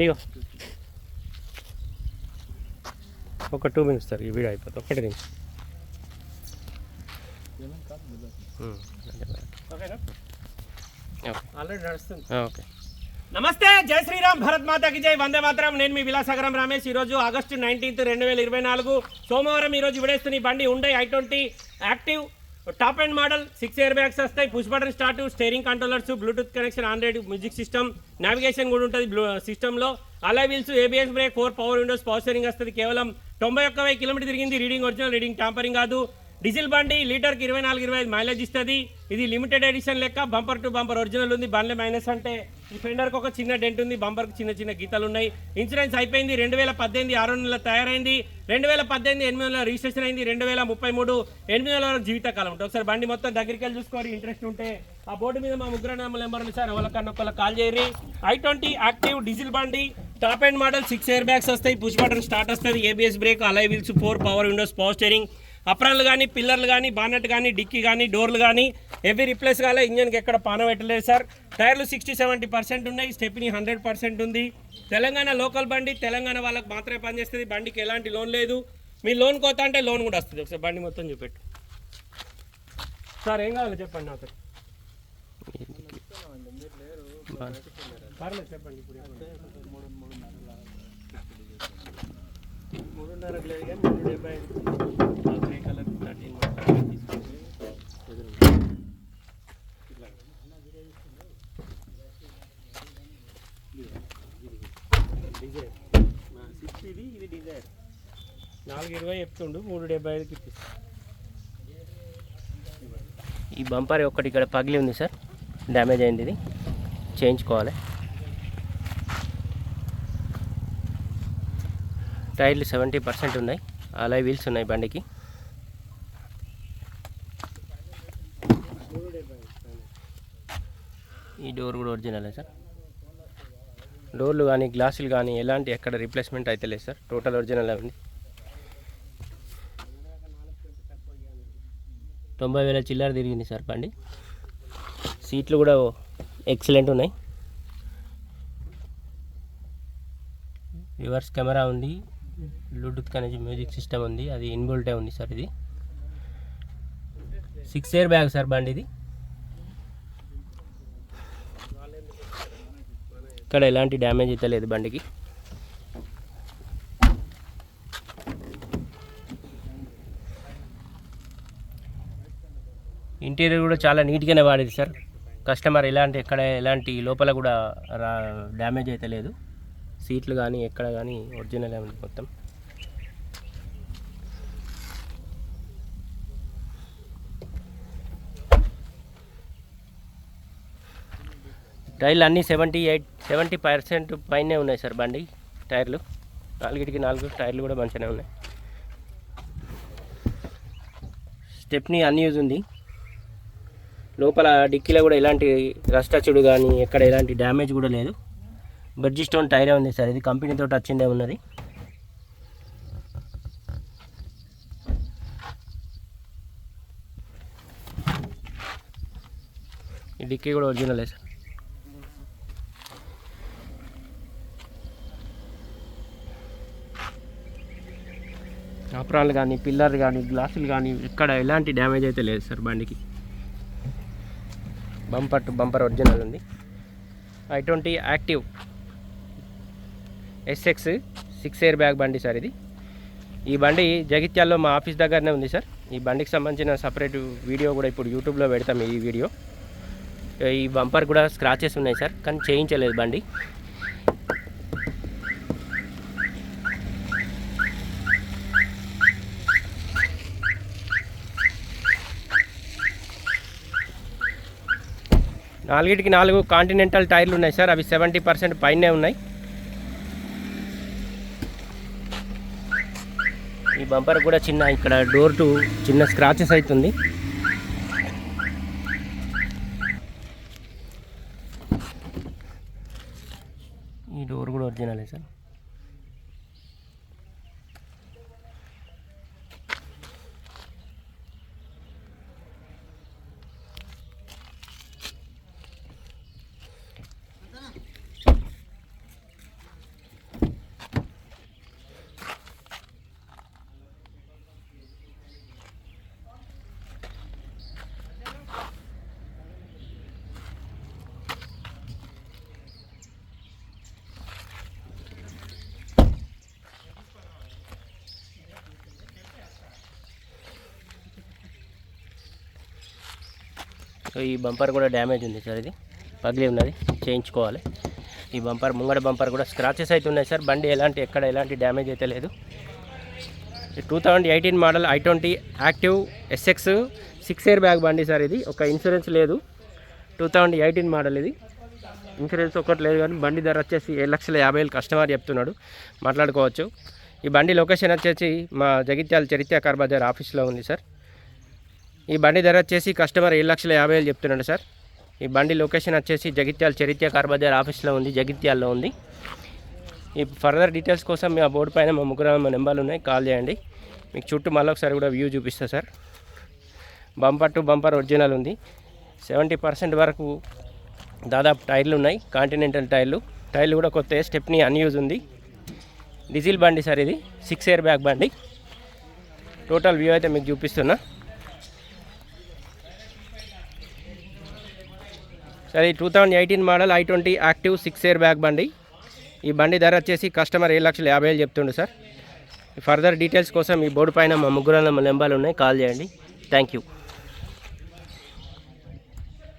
ఇగో. ఒక two minutes sir ఈ video అయిపోతుంది ఒకటి నిమిషం ఓకే. నమస్తే జై శ్రీరామ్ భరత్ మాతాకి జై వందే మాత్రం. నేను మీ విలాసగరం రమేష్. ఈ రోజు ఆగస్టు నైన్టీన్త్ రెండు వేల ఇరవై నాలుగు సోమవారం ఈ రోజు విడేస్తున్న బండి ఉండే i twenty active top and model six air bags వస్తాయి. Push button start steering controllers Bluetooth connection Android music system navigation కూడా ఉంటుంది బ్లూ సిస్టంలో అలా wheels ABS brake four power windows power steering వస్తుంది. కేవలం తొంభై ఒక్క వెయ్యి కిలోమీటర్ తిరిగింది. రీడింగ్ ఒరిజినల్ రీడింగ్ టాంపరింగ్ కాదు. డీజిల్ బండి లీటర్కి ఇరవై నాలుగు ఇరవై ఐదు మైలేజ్ ఇస్తుంది. ఇది లిమిటెడ్ ఎడిషన్ లెక్క బంపర్ టు బంపర్ ఒరిజినల్ ఉంది బండ్ల మైనస్ అంటే. ఈ ఫెండర్కి ఒక చిన్న డెంట్ ఉంది బంపర్కి చిన్న చిన్న గీతలు ఉన్నాయి. ఇన్సూరెన్స్ అయిపోయింది రెండు వేల పద్దెనిమిది ఆరు నెలల తయారైంది. రెండు వేల పద్దెనిమిది ఎనిమిది నెలల రిజిస్ట్రేషన్ అయింది రెండు వేల ముప్పై మూడు ఎనిమిది నెలల వరకు జీవితకాలం ఉంటుంది. ఒకసారి బండి మొత్తం దగ్గరికి వెళ్ళి చూసుకోవాలి ఇంట్రెస్ట్ ఉంటే. ఆ బోర్డు మీద మా ముగ్గురు నెంబర్ ఉంది సార్ ఎవరికన్నా ఒకళ్ళ కాల్ చేయరు ఐ ట్వంటీ యాక్టివ్ డీజిల్ బండి top and model six year bags వస్తాయి పుష్ బటన్ స్టార్ట్ వస్తుంది ABS brake alloy wheels four power windows power steering. అప్రాన్లు కానీ పిల్లర్లు కానీ బానెట్ కానీ డిక్కీ కానీ డోర్లు కానీ ఎవ్రీ రిప్లేస్ కాలే ఇంజన్కి ఎక్కడ పాన పెట్టలేదు సార్. టైర్లు సిక్స్టీ సెవెంటీ పర్సెంట్ ఉన్నాయి స్టెప్ని హండ్రెడ్ పర్సెంట్ ఉంది. తెలంగాణ లోకల్ బండి తెలంగాణ వాళ్ళకి మాత్రమే పనిచేస్తుంది బండికి ఎలాంటి లోన్ లేదు. మీ లోన్ కోత అంటే లోన్ కూడా వస్తుంది. ఒకసారి బండి మొత్తం చూపెట్టు. సార్ ఏం కావాలి చెప్పండి నాకు పర్లేదు చెప్పండి ఇప్పుడు మూడున్నర లేదు కానీ మూడు డెబ్బై ఐదు grey colour thirteen Dzire six ఇది ఇది డిజైర్ నాలుగు ఇరవై చెప్తుండు మూడు డెబ్బై ఐదుకి ఈ బంపర్ ఒకటి ఇక్కడ పగిలి ఉంది సార్. డ్యామేజ్ అయింది ఇది. చేయించుకోవాలి. టైర్లు సెవెంటీ పర్సెంట్ ఉన్నాయి. అలా వీల్స్ ఉన్నాయి బండికి. ఈ డోర్ కూడా ఒరిజినలే సార్. డోర్లు కానీ గ్లాసులు కానీ ఎలాంటి ఎక్కడ రీప్లేస్మెంట్ అయితే లేదు సార్. టోటల్ ఒరిజినల్ ఉంది. తొంభై వేల చిల్లర తిరిగింది సార్ బండి. సీట్లు కూడా ఎక్సలెంట్ ఉన్నాయి. రివర్స్ కెమెరా ఉంది. బ్లూటూత్ కనెక్ట్ మ్యూజిక్ సిస్టమ్ ఉంది. అది ఇన్బుల్టే ఉంది సార్ ఇది. సిక్స్ ఇయర్ బ్యాగ్ సార్ బండి ఇది ఇక్కడ ఎలాంటి డ్యామేజ్ అయితే లేదు బండికి. ఇంటీరియర్ కూడా చాలా నీట్గానే వాడేది సార్. కస్టమర్ ఎలాంటి ఎక్కడ ఎలాంటి లోపల కూడా రా డ్యామేజ్ అయితే లేదు. సీట్లు కానీ ఎక్కడ కానీ ఒరిజినల్ ఉంది మొత్తం. టైర్లు అన్నీ సెవెంటీ ఎయిట్ సెవెంటీ పర్సెంట్ పైనే ఉన్నాయి సార్ బండి టైర్లు. నాలుగిటికి నాలుగు టైర్లు కూడా మంచిగానే ఉన్నాయి. స్టెప్ని అన్యూజ్ ఉంది. లోపల డిక్కీలో కూడా ఎలాంటి రస్ట్ చూడు కానీ ఎక్కడ ఎలాంటి డ్యామేజ్ కూడా లేదు. బెడ్జీ స్టోన్ టైరే ఉంది సార్ ఇది కంపెనీతో వచ్చిందే ఉన్నది. ఈ డిక్కీ కూడా ఒరిజినలే సార్. అప్రాన్లు కానీ పిల్లర్లు కానీ గ్లాసులు కానీ ఎక్కడ ఎలాంటి డ్యామేజ్ అయితే లేదు సార్ బండికి. బంపర్ టు బంపర్ ఒరిజినల్ ఉంది. I twenty active. SX six year bag బండి సార్ ఇది. ఈ బండి జగిత్యాల్లో మా ఆఫీస్ దగ్గరనే ఉంది సార్. ఈ బండికి సంబంధించిన సపరేట్ వీడియో కూడా ఇప్పుడు యూట్యూబ్లో పెడతాం ఈ వీడియో. ఈ బంపర్ కూడా స్క్రాచెస్ ఉన్నాయి సార్ కానీ చేయించలేదు బండి. నాలుగిటికి నాలుగు కాంటినెంటల్ టైర్లు ఉన్నాయి సార్. అవి సెవెంటీ పర్సెంట్ పైనే ఉన్నాయి. ఈ బంపర్ కూడా చిన్న ఇక్కడ డోర్ టు చిన్న స్క్రాచెస్ అవుతుంది ఈ డోర్ కూడా ఒరిజినలే సార్. ఈ బంపర్ కూడా డ్యామేజ్ ఉంది సార్ ఇది. పగిలి ఉన్నది. చేయించుకోవాలి. ఈ బంపర్ ముంగడ బంపర్ కూడా స్క్రాచెస్ అయితే ఉన్నాయి సార్. బండి ఎలాంటి ఎక్కడ ఎలాంటి డ్యామేజ్ అయితే లేదు. Two thousand eighteen model i twenty active SX six year bag బండి సార్ ఇది. ఒక ఇన్సూరెన్స్ లేదు. టూ థౌజండ్ ఎయిటీన్ మోడల్ ఇది. ఇన్సూరెన్స్ ఒకటి లేదు కానీ బండి ధర వచ్చేసి ఏడు లక్షల యాభై వేలు కస్టమర్ చెప్తున్నాడు. మాట్లాడుకోవచ్చు. ఈ బండి లొకేషన్ వచ్చేసి మా జగిత్యాల చరిత్ర కార్ బజార్ ఆఫీస్లో ఉంది సార్. ఈ బండి ధర వచ్చేసి కస్టమర్ ఏడు లక్షల యాభై వేలు చెప్తున్నాడు సార్. ఈ బండి లొకేషన్ వచ్చేసి జగిత్యాల చరిత్ర కార్బజార్ ఆఫీస్లో ఉంది జగిత్యాల్లో ఉంది. ఈ ఫర్దర్ డీటెయిల్స్ కోసం మీ ఆ బోర్డు పైన మా ముగ్గురు మా నెంబర్లు ఉన్నాయి కాల్ చేయండి. మీకు చుట్టూ మళ్ళీ ఒకసారి కూడా వ్యూ చూపిస్తా sir. Bumper to bumper original ఉంది. సెవెంటీ పర్సెంట్ వరకు దాదాపు టైర్లు ఉన్నాయి కాంటినెంటల్ టైర్లు. టైర్లు కూడా కొత్త స్టెప్ని అన్యూజ్ ఉంది. డీజిల్ బండి సార్ ఇది సిక్స్ ఇయర్ బ్యాక్ బండి. టోటల్ వ్యూ అయితే మీకు చూపిస్తున్నా. సరే two thousand eighteen model i twenty active six year back బండి. ఈ బండి ధర వచ్చేసి కస్టమర్ ఏడు లక్షల యాభై వేలు చెప్తుండు సార్. ఫర్దర్ డీటెయిల్స్ కోసం ఈ బోర్డు పైన మా ముగ్గురు నెంబర్లు ఉన్నాయి కాల్ చేయండి. Thank you.